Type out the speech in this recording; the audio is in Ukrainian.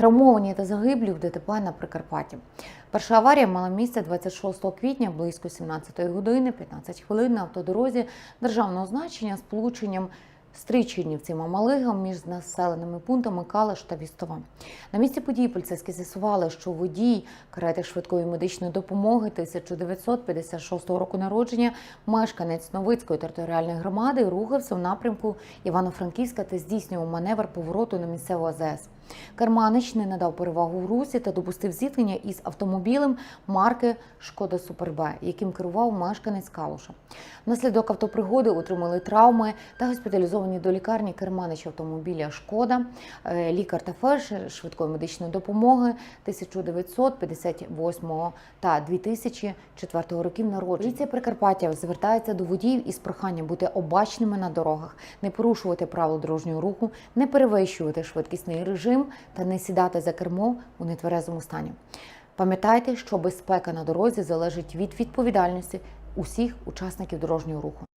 Травмовані та загиблі в ДТП на Прикарпатті. Перша аварія мала місце 26 квітня близько 17 години, 15 хвилин на автодорозі державного значення з полученням Стрийчинівці Мамалигам між населеними пунктами Калаш та Вістова. На місці події поліцейські з'ясували, що водій карети швидкої медичної допомоги 1956 року народження, мешканець Новицької територіальної громади, рухався в напрямку Івано-Франківська та здійснював маневр повороту на місцеву АЗС. Керманич надав перевагу в русі та допустив зіткнення із автомобілем марки Шкода Супер Б, яким керував мешканець Калуша. Внаслідок автопригоди отримали травми та госпіталізовані до лікарні керманич автомобіля Шкода, е, лікар та фельдшер швидкої медичної допомоги 1958 та 2004 років народження. Поліція Прикарпаття звертається до водіїв із проханням бути обачними на дорогах, не порушувати правил дорожнього руху, не перевищувати швидкісний режим та не сідати за кермо у нетверезому стані. Пам'ятайте, що безпека на дорозі залежить від відповідальності усіх учасників дорожнього руху.